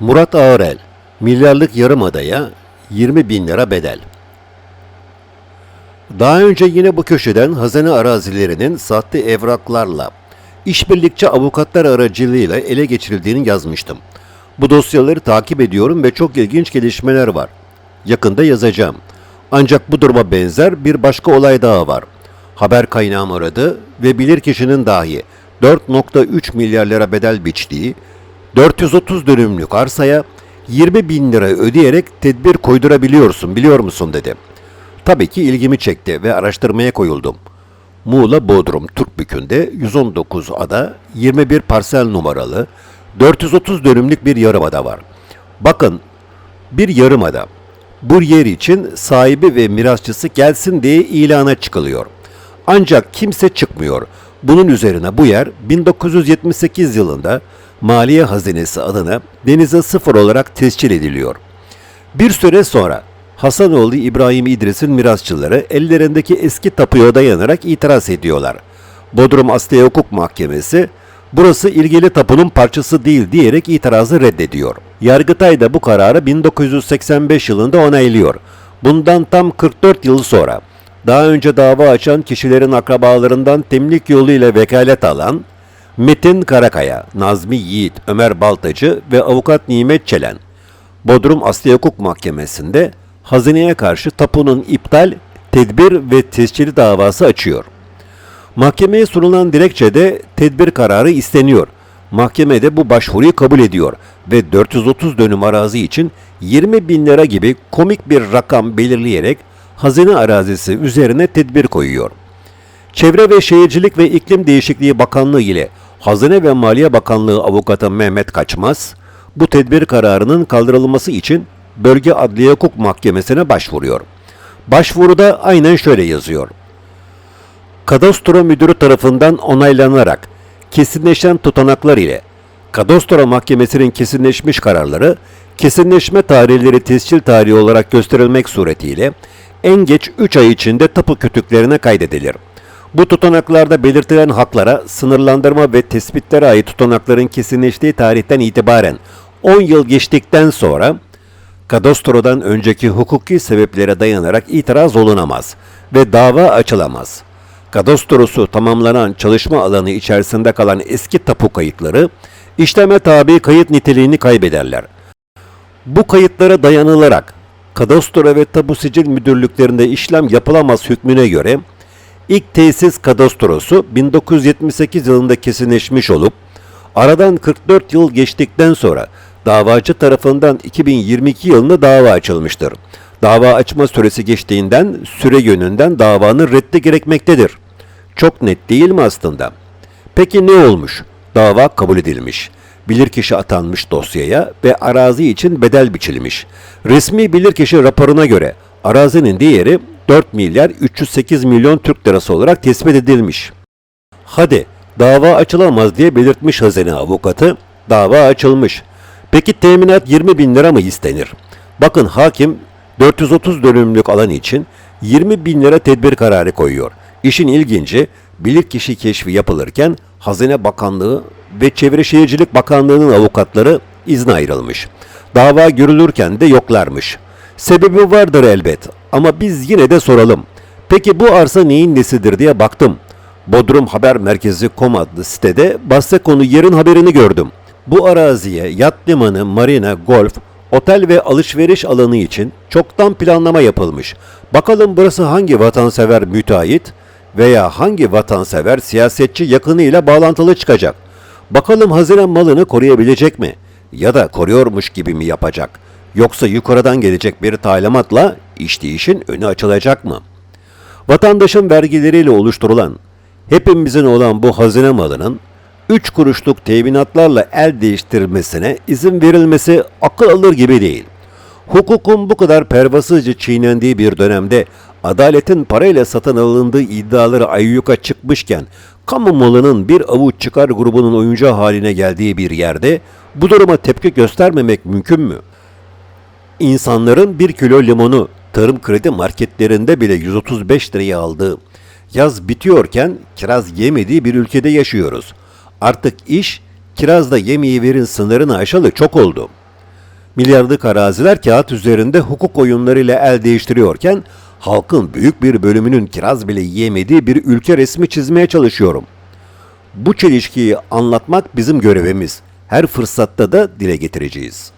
Murat Ağırel, milyarlık yarımadaya 20 bin lira bedel. Daha önce yine bu köşeden hazine arazilerinin sahte evraklarla, işbirlikçi avukatlar aracılığıyla ele geçirildiğini yazmıştım. Bu dosyaları takip ediyorum ve çok ilginç gelişmeler var. Yakında yazacağım. Ancak bu duruma benzer bir başka olay daha var. Haber kaynağım aradı ve bilirkişinin dahi 4.3 milyar lira bedel biçtiği 430 dönümlük arsaya 20 bin lira ödeyerek tedbir koydurabiliyorsun biliyor musun dedi. Tabii ki ilgimi çekti ve araştırmaya koyuldum. Muğla Bodrum Türkbükü'nde 119 ada 21 parsel numaralı 430 dönümlük bir yarımada var. Bakın bir yarımada bu yer için sahibi ve mirasçısı gelsin diye ilana çıkılıyor. Ancak kimse çıkmıyor. Bunun üzerine bu yer 1978 yılında Maliye Hazinesi adına denize sıfır olarak tescil ediliyor. Bir süre sonra Hasanoğlu İbrahim İdris'in mirasçıları ellerindeki eski tapuya dayanarak itiraz ediyorlar. Bodrum Asliye Hukuk Mahkemesi burası ilgili tapunun parçası değil diyerek itirazı reddediyor. Yargıtay da bu kararı 1985 yılında onaylıyor. Bundan tam 44 yıl sonra daha önce dava açan kişilerin akrabalarından temlik yoluyla vekalet alan Metin Karakaya, Nazmi Yiğit, Ömer Baltacı ve avukat Nimet Çelen Bodrum Asliye Hukuk Mahkemesi'nde hazineye karşı tapunun iptal, tedbir ve tescili davası açıyor. Mahkemeye sunulan dilekçede tedbir kararı isteniyor. Mahkeme de bu başvuruyu kabul ediyor ve 430 dönüm arazi için 20 bin lira gibi komik bir rakam belirleyerek hazine arazisi üzerine tedbir koyuyor. Çevre ve Şehircilik ve İklim Değişikliği Bakanlığı ile Hazine ve Maliye Bakanlığı avukatı Mehmet Kaçmaz, bu tedbir kararının kaldırılması için Bölge Adliye Hukuk Mahkemesi'ne başvuruyor. Başvuruda aynen şöyle yazıyor. Kadastro Müdürü tarafından onaylanarak kesinleşen tutanaklar ile Kadastro Mahkemesi'nin kesinleşmiş kararları kesinleşme tarihleri tescil tarihi olarak gösterilmek suretiyle en geç 3 ay içinde tapu kütüklerine kaydedilir. Bu tutanaklarda belirtilen haklara sınırlandırma ve tespitlere ait tutanakların kesinleştiği tarihten itibaren 10 yıl geçtikten sonra kadastrodan önceki hukuki sebeplere dayanarak itiraz olunamaz ve dava açılamaz. Kadastrosu tamamlanan çalışma alanı içerisinde kalan eski tapu kayıtları işleme tabi kayıt niteliğini kaybederler. Bu kayıtlara dayanılarak kadastro ve tapu sicil müdürlüklerinde işlem yapılamaz hükmüne göre ilk tesis kadastrosu 1978 yılında kesinleşmiş olup aradan 44 yıl geçtikten sonra davacı tarafından 2022 yılında dava açılmıştır. Dava açma süresi geçtiğinden süre yönünden davanın reddi gerekmektedir. Çok net değil mi aslında? Peki ne olmuş? Dava kabul edilmiş. Bilirkişi atanmış dosyaya ve arazi için bedel biçilmiş. Resmi bilirkişi raporuna göre arazinin değeri 4 milyar 308 milyon Türk lirası olarak tespit edilmiş. Hadi dava açılamaz diye belirtmiş hazine avukatı. Dava açılmış. Peki teminat 20 bin lira mı istenir? Bakın hakim 430 dönümlük alan için 20 bin lira tedbir kararı koyuyor. İşin ilginci bilirkişi keşfi yapılırken Hazine Bakanlığı ve Çevre Şehircilik Bakanlığı'nın avukatları izne ayrılmış. Dava görülürken de yoklarmış. Sebebi vardır elbet ama biz yine de soralım. Peki bu arsa neyin nesidir diye baktım. Bodrum Haber Merkezi kom adlı sitede bahse konu yerin haberini gördüm. Bu araziye yat limanı, marina, golf, otel ve alışveriş alanı için çoktan planlama yapılmış. Bakalım burası hangi vatansever müteahhit veya hangi vatansever siyasetçi yakınıyla bağlantılı çıkacak. Bakalım hazine malını koruyabilecek mi? Ya da koruyormuş gibi mi yapacak? Yoksa yukarıdan gelecek bir talimatla iş değişin önü açılacak mı? Vatandaşın vergileriyle oluşturulan, hepimizin olan bu hazine malının 3 kuruşluk teminatlarla el değiştirmesine izin verilmesi akıl alır gibi değil. Hukukun bu kadar pervasızca çiğnendiği bir dönemde adaletin parayla satın alındığı iddiaları ayyuka çıkmışken kamu malının bir avuç çıkar grubunun oyuncağı haline geldiği bir yerde bu duruma tepki göstermemek mümkün mü? İnsanların bir kilo limonu tarım kredi marketlerinde bile 135 liraya aldığı, yaz bitiyorken kiraz yemediği bir ülkede yaşıyoruz. Artık iş kirazda yemeği verin sınırını aşalı çok oldu. Milyarlık araziler kağıt üzerinde hukuk oyunlarıyla el değiştiriyorken halkın büyük bir bölümünün kiraz bile yiyemediği bir ülke resmi çizmeye çalışıyorum. Bu çelişkiyi anlatmak bizim görevimiz. Her fırsatta da dile getireceğiz.